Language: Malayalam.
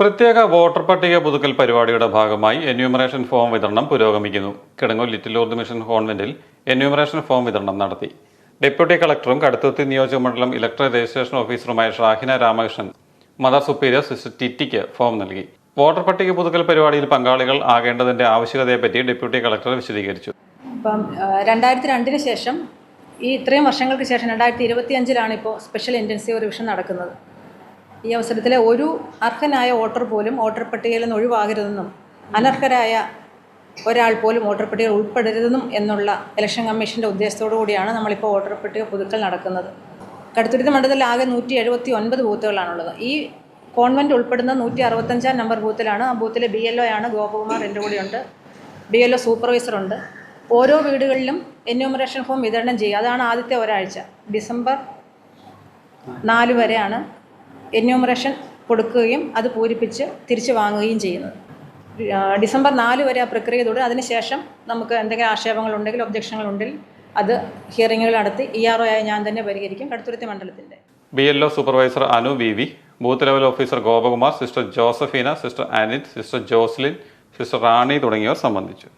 പ്രത്യേക വോട്ടർ പട്ടിക പുതുക്കൽ പരിപാടിയുടെ ഭാഗമായി എന്യൂമറേഷൻ ഫോം വിതരണം പുരോഗമിക്കുന്നു. കിടങ്ങൂർ ലിറ്റിൽ ഊർദ് മിഷൻ കോൺവെന്റിൽ എന്യൂമറേഷൻ ഫോം വിതരണം നടത്തി. ഡെപ്യൂട്ടി കളക്ടറും കടുത്തുരുത്തി നിയോജക മണ്ഡലം electoral registration ഓഫീസറുമായ Shahina Ramakrishnan mother superior sister ടിറ്റിക്ക് form നൽകി. വോട്ടർ പട്ടിക പുതുക്കൽ പരിപാടിയിൽ പങ്കാളികൾ ആകേണ്ടതിന്റെ ആവശ്യകതയെപ്പറ്റി ഡെപ്യൂട്ടി കളക്ടർ വിശദീകരിച്ചു. ഇപ്പം രണ്ടായിരത്തി രണ്ടിന് ശേഷം ഈ ഇത്രയും വർഷങ്ങൾക്ക് ശേഷം രണ്ടായിരത്തി ഇരുപത്തി അഞ്ചിലാണ് ഇപ്പോൾ സ്പെഷ്യൽ ഇന്റൻസീവ് റിവിഷൻ നടക്കുന്നത്. ഈ അവസരത്തിൽ ഒരു അർഹനായ വോട്ടർ പോലും വോട്ടർ പട്ടികയിൽ നിന്ന് ഒഴിവാകരുതെന്നും അനർഹരായ ഒരാൾ പോലും വോട്ടർ പട്ടികയിൽ ഉൾപ്പെടരുതെന്നും എന്നുള്ള ഇലക്ഷൻ കമ്മീഷന്റെ ഉദ്ദേശത്തോടു കൂടിയാണ് നമ്മളിപ്പോൾ വോട്ടർ പട്ടിക പുതുക്കൽ നടക്കുന്നത്. കടുത്തുരുത്തി മണ്ഡലത്തിൽ ആകെ നൂറ്റി എഴുപത്തി ഒൻപത് ബൂത്തുകളാണുള്ളത്. ഈ കോൺവെന്റ് ഉൾപ്പെടുന്ന നൂറ്റി അറുപത്തഞ്ചാം നമ്പർ ബൂത്തിലാണ്. ആ ബൂത്തിലെ ബി എൽ ഒ ആണ് ഗോപകുമാർ എന്റെ കൂടെയുണ്ട്. ബി എൽ ഒ സൂപ്പർവൈസറുണ്ട് ഓരോ വീടുകളിലും എന്യൂമറേഷൻ ഫോം വിതരണം ചെയ്യുക. അതാണ് ആദ്യത്തെ ഒരാഴ്ച. ഡിസംബർ നാല് വരെയാണ് എന്യൂമറേഷൻ കൊടുക്കുകയും അത് പൂരിപ്പിച്ച് തിരിച്ച് വാങ്ങുകയും ചെയ്യുന്നത് ഡിസംബർ നാല് വരെ ആ പ്രക്രിയ തുടരും. അതിനുശേഷം നമുക്ക് എന്തെങ്കിലും ആക്ഷേപങ്ങളുണ്ടെങ്കിൽ ഒബ്ജക്ഷനുകളുണ്ടെങ്കിൽ അത് ഹിയറിങ്ങുകൾ നടത്തി ഇ ആർ ഒ ആയി ഞാൻ തന്നെ പരിഹരിക്കും. കടുത്തുരുത്തി മണ്ഡലത്തിന്റെ B L O supervisor Anu V V. Booth level officer Gopakumar sister Josephina sister Anit sister Joslin sister Rani തുടങ്ങിയവർ സംബന്ധിച്ചു.